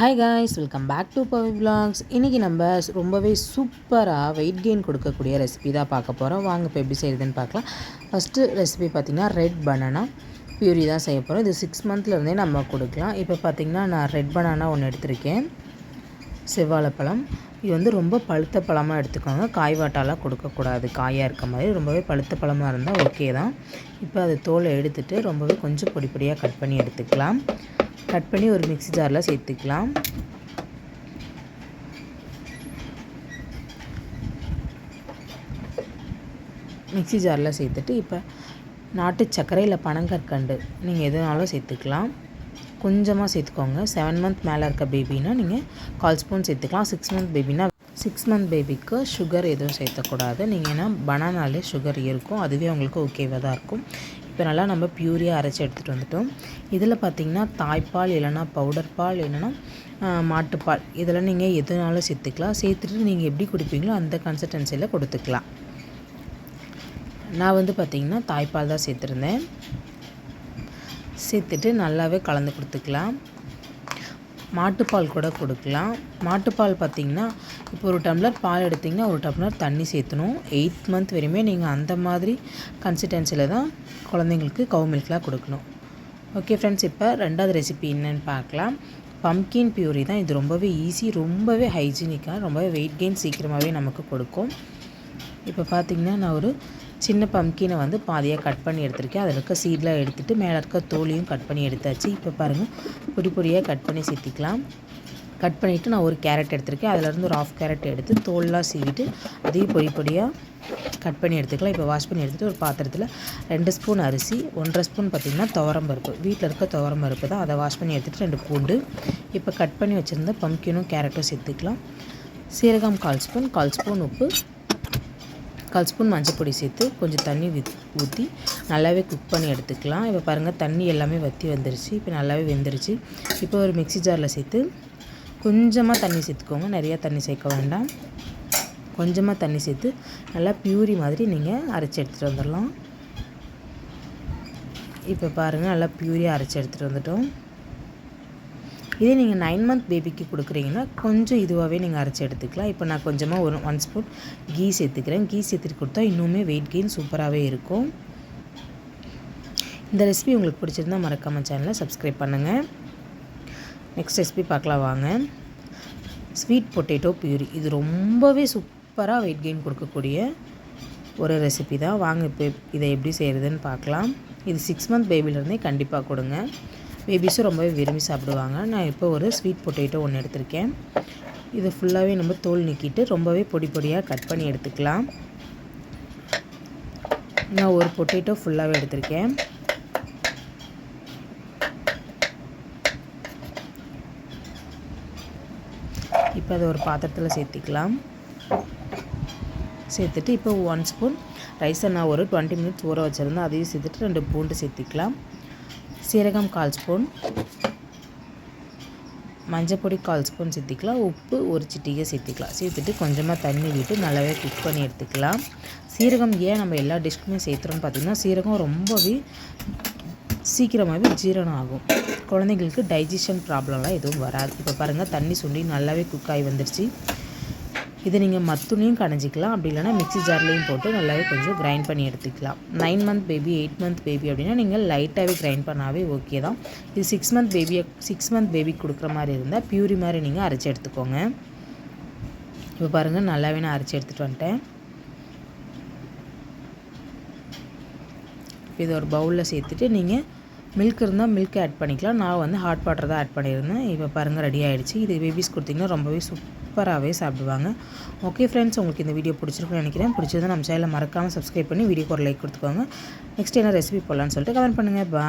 Hi guys welcome back to Pavi vlogs இன்றைக்கி நம்ம ரொம்பவே சூப்பராக வெயிட் கெயின் கொடுக்கக்கூடிய ரெசிபி தான் பார்க்க போகிறோம் வாங்க இப்போ எப்படி செய்யுதுன்னு பார்க்கலாம். ஃபஸ்ட்டு ரெசிபி பார்த்திங்கன்னா ரெட் பனானா பியூரி தான் செய்ய போகிறோம் இது சிக்ஸ் மந்த்லேருந்தே நம்ம கொடுக்கலாம். இப்போ பார்த்திங்கன்னா நான் ரெட் பனானா ஒன்று எடுத்திருக்கேன். செவ்வாழைப்பழம். இது வந்து ரொம்ப பழுத்த பழமாக எடுத்துக்கோங்க. காய் வாட்டாலாம் கொடுக்கக்கூடாது. காயாக இருக்க மாதிரி. ரொம்பவே பழுத்த பழமாக இருந்தால் ஓகே தான். இப்போ அது தோலை எடுத்துகிட்டு ரொம்பவே கொஞ்சம் பொடி பொடியாக கட் பண்ணி எடுத்துக்கலாம். கட் பண்ணி ஒரு மிக்சி ஜாரில் சேர்த்துக்கலாம். மிக்சி ஜாரில் சேர்த்துட்டு இப்போ நாட்டு சர்க்கரை இல்லை பனங்கற்கண்டு நீங்கள் எதுனாலும் சேர்த்துக்கலாம். கொஞ்சமாக சேர்த்துக்கோங்க. செவன் மந்த் மேலே இருக்க பேபினா நீங்கள் கால் ஸ்பூன் சேர்த்துக்கலாம். சிக்ஸ் மந்த் பேபினா சிக்ஸ் மந்த் பேபிக்கு சுகர் எதுவும் சேர்த்தக்கூடாது. நீங்கள் ஏன்னா பனானாலே சுகர் இருக்கும். அதுவே உங்களுக்கு ஓகேவாக தான் இருக்கும். இப்போ நல்லா நம்ம பியூரியாக அரைச்சி எடுத்துகிட்டு வந்துட்டோம். இதில் பார்த்திங்கன்னா தாய்ப்பால் இல்லைனா பவுடர் பால் இல்லைனா மாட்டுப்பால். இதெல்லாம் நீங்கள் எதுனாலும் சேர்த்துக்கலாம். சேர்த்துட்டு நீங்கள் எப்படி குடிப்பீங்களோ அந்த கன்சிஸ்டன்சியில் கொடுத்துக்கலாம். நான் வந்து பார்த்திங்கன்னா தாய்ப்பால் தான் சேர்த்துருந்தேன். சேர்த்துட்டு நல்லாவே கலந்து கொடுத்துக்கலாம். மாட்டுப்பால் கூட கொடுக்கலாம். மாட்டுப்பால் பார்த்திங்கன்னா இப்போ ஒரு டம்ளர் பால் எடுத்திங்கன்னா ஒரு டம்ளர் தண்ணி சேர்த்தணும். எயிட் மந்த் வரையுமே நீங்கள் அந்த மாதிரி கன்சிஸ்டன்சியில் தான் குழந்தைங்களுக்கு கவு மில்க்லாம் கொடுக்கணும். ஓகே ஃப்ரெண்ட்ஸ் இப்போ ரெண்டாவது ரெசிபி என்னென்னு பார்க்கலாம். பம்கின் பியூரி தான். இது ரொம்பவே ஈஸி ரொம்பவே ஹைஜீனிக்காக ரொம்பவே வெயிட் கெயின் சீக்கிரமாகவே நமக்கு கொடுக்கும். இப்போ பார்த்திங்கன்னா நான் ஒரு சின்ன பம்கினை வந்து பாதியாக கட் பண்ணி எடுத்திருக்கேன். அதில் இருக்க சீட்லாம் எடுத்துகிட்டு மேலே இருக்க தோலையும் கட் பண்ணி எடுத்தாச்சு. இப்போ பாருங்கள் பொடி பொடியாக கட் பண்ணி சேர்த்திக்கலாம் கட் பண்ணிவிட்டு நான் ஒரு கேரட் எடுத்திருக்கேன். அதிலேருந்து ஒரு ஆஃப் கேரட் எடுத்து தோல்லாம் சீவிட்டு அதையும் பொடி பொடியாக கட் பண்ணி எடுத்துக்கலாம். இப்போ வாஷ் பண்ணி எடுத்துகிட்டு ஒரு பாத்திரத்தில் ரெண்டு ஸ்பூன் அரிசி ஒன்றரை ஸ்பூன் பார்த்திங்கன்னா துவரம் பருப்பு. வீட்டில் இருக்க துவரம் பருப்பு தான். அதை வாஷ் பண்ணி எடுத்துகிட்டு ரெண்டு பூண்டு. இப்போ கட் பண்ணி வச்சுருந்த பம்கினும் கேரட்டும் சேர்த்துக்கலாம். சீரகம் கால் ஸ்பூன் கால் ஸ்பூன் உப்பு. கால் ஸ்பூன் மஞ்சள் பொடி சேர்த்து கொஞ்சம் தண்ணி ஊற்றி நல்லாவே குக் பண்ணி எடுத்துக்கலாம். இப்போ பாருங்கள் தண்ணி எல்லாமே வற்றி வந்துருச்சு. இப்போ நல்லாவே வெந்துருச்சு. இப்போ ஒரு மிக்சி ஜாரில் சேர்த்து கொஞ்சமாக தண்ணி சேர்த்துக்கோங்க. நிறையா தண்ணி சேர்க்க வேண்டாம். கொஞ்சமாக தண்ணி சேர்த்து நல்லா பியூரி மாதிரி நீங்கள் அரைச்சி எடுத்துகிட்டு வந்துடலாம் இப்போ பாருங்கள் நல்லா பியூரியாக அரைச்சி எடுத்துகிட்டு வந்துட்டோம். இதே நீங்கள் நைன் மந்த் பேபிக்கு கொடுக்குறீங்கன்னா கொஞ்சம் இதுவாகவே நீங்கள் அரைச்சி எடுத்துக்கலாம். இப்போ நான் கொஞ்சமாக ஒரு ஒன் ஸ்பூன் கீ சேர்த்துக்கிறேன். கீ சேர்த்துட்டு கொடுத்தா இன்னுமே வெயிட் கெயின் சூப்பராகவே இருக்கும். இந்த ரெசிபி உங்களுக்கு பிடிச்சிருந்தால் மறக்காமல் சேனலை சப்ஸ்கிரைப் பண்ணுங்கள் நெக்ஸ்ட் ரெசிபி பார்க்கலாம் வாங்க. ஸ்வீட் பொட்டேட்டோ பியூரி இது ரொம்பவே சூப்பராக வெயிட் கெயின் கொடுக்கக்கூடிய ஒரு ரெசிபி தான். வாங்க இப்போ இதை எப்படி செய்கிறதுன்னு பார்க்கலாம். இது சிக்ஸ் மந்த் பேபிலேருந்தே கண்டிப்பாக கொடுங்க. பேபிஸும் ரொம்பவே விரும்பி சாப்பிடுவாங்க. நான் இப்போ ஒரு ஸ்வீட் பொட்டேட்டோ ஒன்று எடுத்திருக்கேன். இது ஃபுல்லாகவே நம்ம தோல் நீக்கிட்டு ரொம்பவே பொடி பொடியாக கட் பண்ணி எடுத்துக்கலாம். நான் ஒரு பொட்டேட்டோ ஃபுல்லாகவே எடுத்திருக்கேன். இப்போ அதை ஒரு பாத்திரத்தில் சேர்த்திக்கலாம். சேர்த்துட்டு இப்போ ஒன் ஸ்பூன் ரைஸை நான் ஒரு டுவெண்ட்டி மினிட்ஸ் ஊற வச்சுருந்தேன். அதையும் சேர்த்துட்டு ரெண்டு பூண்டு சேர்த்திக்கலாம். சீரகம் கால் ஸ்பூன் மஞ்சப்பொடி கால் ஸ்பூன் சேர்த்திக்கலாம். உப்பு ஒரு சிட்டிகை சேர்த்திக்கலாம். சேர்த்துட்டு கொஞ்சமாக தண்ணி விட்டு நல்லாவே குக் பண்ணி எடுத்துக்கலாம். சீரகம் ஏன் நம்ம எல்லா டிஷ்க்குமே சேர்த்துறோம்னு பார்த்திங்கன்னா சீரகம் ரொம்பவே சீக்கிரமாகவே ஜீரணம் ஆகும். குழந்தைங்களுக்கு டைஜஷன் ப்ராப்ளம்லாம் எதுவும் வராது. இப்போ பாருங்கள் தண்ணி சுண்டி நல்லாவே குக் ஆகி வந்துருச்சு. இதை நீங்கள் மத்துனையும் கடைஞ்சிக்கலாம். அப்படி இல்லைனா மிக்சி ஜார்லேயும் போட்டு நல்லாவே கொஞ்சம் கிரைண்ட் பண்ணி எடுத்துக்கலாம். Nine month baby eight month baby அப்படின்னா நீங்கள் லைட்டாகவே கிரைண்ட் பண்ணாவே ஓகே தான். இது சிக்ஸ் மந்த் பேபியை சிக்ஸ் மந்த் பேபி கொடுக்குற மாதிரி இருந்தால் பியூரி மாதிரி நீங்கள் அரைச்சி எடுத்துக்கோங்க. இப்போ பாருங்கள் நல்லாவே நான் அரைச்சி எடுத்துகிட்டு வந்துட்டேன். இது ஒரு பவுலில் சேர்த்துட்டு நீங்கள் மில்க் இருந்தால் மில்க் ஆட் பண்ணிக்கலாம். நான் வந்து ஹாட் வாட்டர் தான் ஆட் பண்ணியிருந்தேன். இப்போ பாருங்கள் ரெடி ஆகிடுச்சு இது பேபிஸ் கொடுத்திங்கன்னா ரொம்பவே சூப் சூப்பராகவே சாப்பிடுவாங்க. ஓகே ஃப்ரெண்ட்ஸ் உங்களுக்கு இந்த வீடியோ பிடிச்சிருக்குன்னு நினைக்கிறேன். பிடிச்சதை நம்ம சேனலில் மறக்காமல் சப்ஸ்கிரைப் பண்ணி வீடியோக்கு ஒரு லைக் கொடுத்துக்கோங்க. நெக்ஸ்ட் என்ன ரெசிபி போடலான்னு சொல்லிட்டு கமெண்ட் பண்ணுங்கள் பா